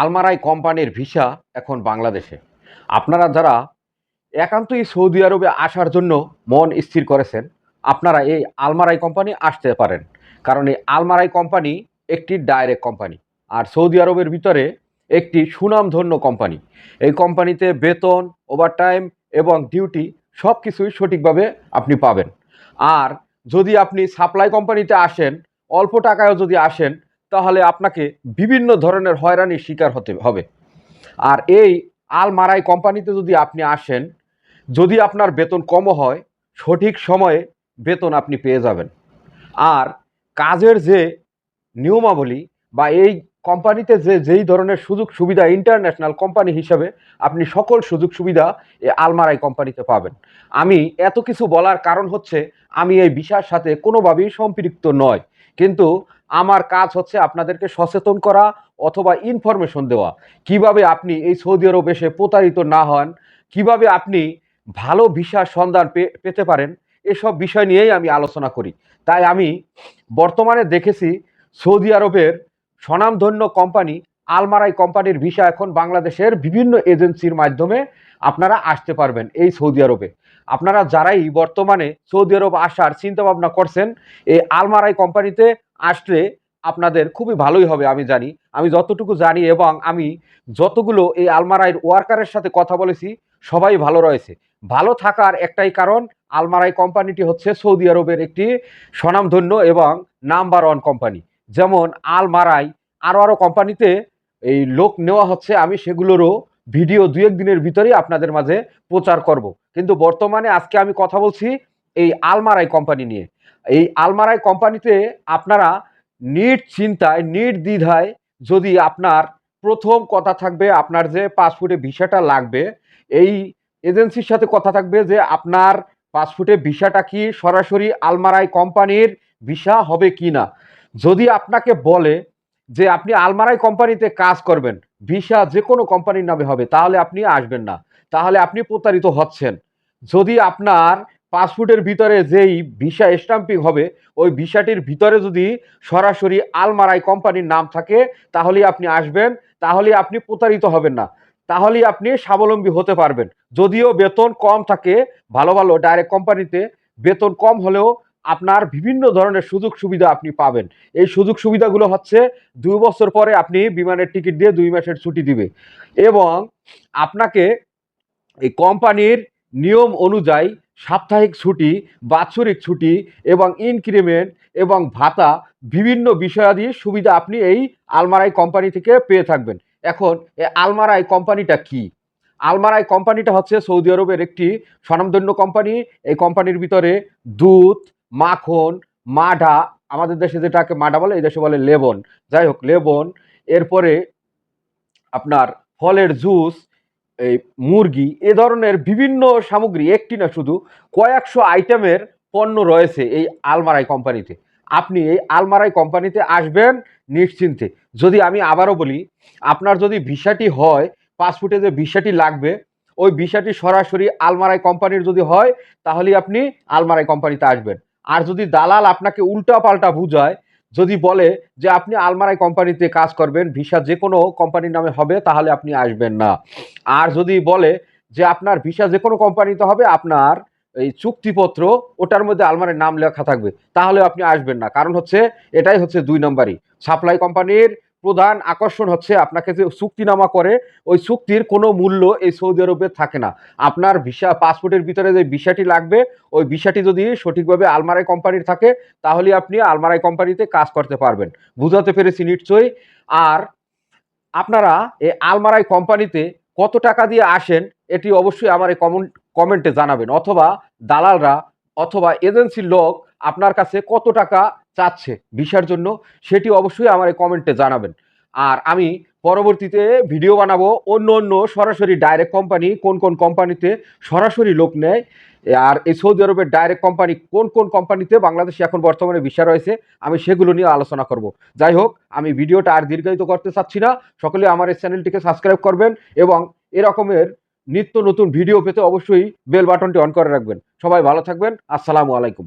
Almarai কোম্পানির visa এখন বাংলাদেশে। আপনারা যারা একান্তই সৌদি আরবে আসার জন্য মন স্থির করেছেন, আপনারা এই আলমারাই কোম্পানি আসতে পারেন। কারণ এই আলমারাই কোম্পানি একটি ডাইরেক্ট কোম্পানি, আর সৌদি আরবের ভিতরে একটি সুনামধন্য কোম্পানি। এই কোম্পানিতে বেতন ওভারটাইম এবং ডিউটি সব কিছুই সঠিকভাবে আপনি পাবেন। আর যদি আপনি সাপ্লাই কোম্পানিতে আসেন, অল্প টাকায়ও যদি আসেন তাহলে আপনাকে বিভিন্ন ধরনের হয়রানির শিকার হতে হবে। আর এই আলমারাই কোম্পানিতে যদি আপনি আসেন, যদি আপনার বেতন কমও হয়, সঠিক সময়ে বেতন আপনি পেয়ে যাবেন। আর কাজের যে নিয়মাবলী বা এই কোম্পানিতে যে, যেই ধরনের সুযোগ সুবিধা ইন্টারন্যাশনাল কোম্পানি হিসাবে আপনি সকল সুযোগ সুবিধা এই আলমারাই কোম্পানিতে পাবেন। আমি এত কিছু বলার কারণ হচ্ছে, আমি এই বিষয়ের সাথে কোনোভাবেই সম্পৃক্ত নয়। কিন্তু আমার কাজ হচ্ছে আপনাদেরকে সচেতন করা অথবা ইনফরমেশন দেওয়া। কীভাবে আপনি এই সৌদি আরব এসে প্রতারিত না হন, কীভাবে আপনি ভালো ভিসার সন্ধান পেতে পারেন, এসব বিষয় নিয়েই আমি আলোচনা করি। তাই আমি বর্তমানে দেখেছি সৌদি আরবের স্বনামধন্য কোম্পানি আলমারাই কোম্পানির ভিসা এখন বাংলাদেশের বিভিন্ন এজেন্সির মাধ্যমে আপনারা আসতে পারবেন এই সৌদি আরবে। আপনারা যারাই বর্তমানে সৌদি আরব আসার চিন্তা ভাবনা করছেন, এই আলমারাই কোম্পানিতে আসলে আপনাদের খুবই ভালোই হবে, আমি জানি। আমি যতটুকু জানি এবং আমি যতগুলো এই আলমারাইয়ের ওয়ার্কারের সাথে কথা বলেছি, সবাই ভালো রয়েছে। ভালো থাকার একটাই কারণ আলমারাই কোম্পানিটি হচ্ছে সৌদি আরবের একটি স্বনামধন্য এবং নাম্বার ওয়ান কোম্পানি। যেমন আলমারাই আরও আরও কোম্পানিতে এই লোক নেওয়া হচ্ছে, আমি সেগুলোরও ভিডিও দু এক দিনের ভিতরেই আপনাদের মাঝে প্রচার করব। কিন্তু বর্তমানে আজকে আমি কথা বলছি এই আলমারাই কোম্পানি নিয়ে। এই আলমারাই কোম্পানিতে আপনারা নিট চিন্তায় নিট দ্বিধায় যদি আপনার প্রথম কথা থাকবে আপনার যে পাসপোর্টে ভিসাটা লাগবে, এই এজেন্সির সাথে কথা থাকবে যে আপনার পাসপোর্টে ভিসাটা কি সরাসরি আলমারাই কোম্পানির ভিসা হবে কি না যদি আপনাকে বলে যে আপনি আলমারাই কোম্পানিতে কাজ করবেন, ভিসা যে কোনো কোম্পানির নামে হবে, তাহলে আপনি আসবেন না। তাহলে আপনি প্রতারিত হচ্ছেন। যদি আপনার পাসপোর্টের ভিতরে যেই ভিসা স্টাম্পিং হবে, ওই ভিসাটির ভিতরে যদি সরাসরি আলমারাই কোম্পানির নাম থাকে, তাহলেই আপনি আসবেন তাহলে আপনি প্রতারিত হবেন না। তাহলেই আপনি স্বাবলম্বী হতে পারবেন। যদিও বেতন কম থাকে, ভালো ভালো ডাইরেক্ট কোম্পানিতে বেতন কম হলেও আপনার বিভিন্ন ধরনের সুযোগ সুবিধা আপনি পাবেন। এই সুযোগ সুবিধাগুলো হচ্ছে দুই বছর পরে আপনি বিমানের টিকিট দিয়ে দুই মাসের ছুটি দিবে। এবং আপনাকে এই কোম্পানির নিয়ম অনুযায়ী সাপ্তাহিক ছুটি, বাৎসরিক ছুটি এবং ইনক্রিমেন্ট এবং ভাতা বিভিন্ন বিষয়াদি সুবিধা আপনি এই আলমারাই কোম্পানি থেকে পেয়ে থাকবেন। এখন এই আলমারাই কোম্পানিটা কি? আলমারাই কোম্পানিটা হচ্ছে সৌদি আরবের একটি স্বনামধন্য কোম্পানি। এই কোম্পানির ভিতরে দুধ মাখন মাডা আমাদের দেশে যেটাকে মাডা বলে, এই দেশে বলে লেবন। যাই হোক, লেবন, এরপরে আপনার ফলের জুস, এই মুরগি, এ ধরনের বিভিন্ন সামগ্রী, একটি না শুধু, কয়েকশো আইটেমের পণ্য রয়েছে এই আলমারাই কোম্পানিতে। আপনি এই আলমারাই কোম্পানিতে আসবেন নিশ্চিন্তে। যদি আমি আবারও বলি, আপনার যদি ভিসাটি হয়, পাসপোর্টে যে ভিসাটি লাগবে, ওই ভিসাটি সরাসরি আলমারাই কোম্পানির যদি হয়, তাহলেই আপনি আলমারাই কোম্পানিতে আসবেন। আর যদি দালাল আপনাকে উল্টা পাল্টা বুঝায়, যদি বলে যে আপনি আলমারাই কোম্পানিতে কাজ করবেন, ভিসা যে কোনো কোম্পানির নামে হবে, তাহলে আপনি আসবেন না। আর যদি বলে যে আপনার ভিসা যে কোনো কোম্পানিতে হবে, আপনার এই চুক্তিপত্র, ওটার মধ্যে আলমারের নাম লেখা থাকবে, তাহলে আপনি আসবেন না। কারণ হচ্ছে, এটাই হচ্ছে দুই নম্বরই। সাপ্লাই কোম্পানির প্রধান আকর্ষণ হচ্ছে আপনাকে যে চুক্তিনামা করে, ওই চুক্তির কোনো মূল্য এই সৌদি আরবে থাকে না। আপনার ভিসা, পাসপোর্টের ভিতরে যে ভিসাটি লাগবে, ওই ভিসাটি যদি সঠিকভাবে আলমারাই কোম্পানির থাকে, তাহলে আপনি আলমারাই কোম্পানিতে কাজ করতে পারবেন। বুঝাতে পেরেছি নিশ্চয়ই। আর আপনারা এই আলমারাই কোম্পানিতে কত টাকা দিয়ে আসেন, এটি অবশ্যই আমার এই কমেন্ট, কমেন্টে জানাবেন। অথবা দালালরা অথবা এজেন্সির লোক আপনার কাছে কত টাকা চাচ্ছে ভিসার জন্য, সেটি অবশ্যই আমার এই কমেন্টে জানাবেন। আর আমি পরবর্তীতে ভিডিও বানাবো অন্য অন্য সরাসরি ডাইরেক্ট কোম্পানি কোন কোন কোম্পানিতে সরাসরি লোক নেয়। আর এই সৌদি আরবের ডাইরেক্ট কোম্পানি কোন কোন কোম্পানিতে বাংলাদেশে এখন বর্তমানে বিষয় রয়েছে, আমি সেগুলো নিয়ে আলোচনা করব। যাই হোক, আমি ভিডিওটা আর দীর্ঘায়িত করতে চাচ্ছি না। সকলে আমার এই চ্যানেলটিকে সাবস্ক্রাইব করবেন এবং এরকমের নিত্য নতুন ভিডিও পেতে অবশ্যই বেল বাটনটি অন করে রাখবেন। সবাই ভালো থাকবেন, আসসালামু আলাইকুম।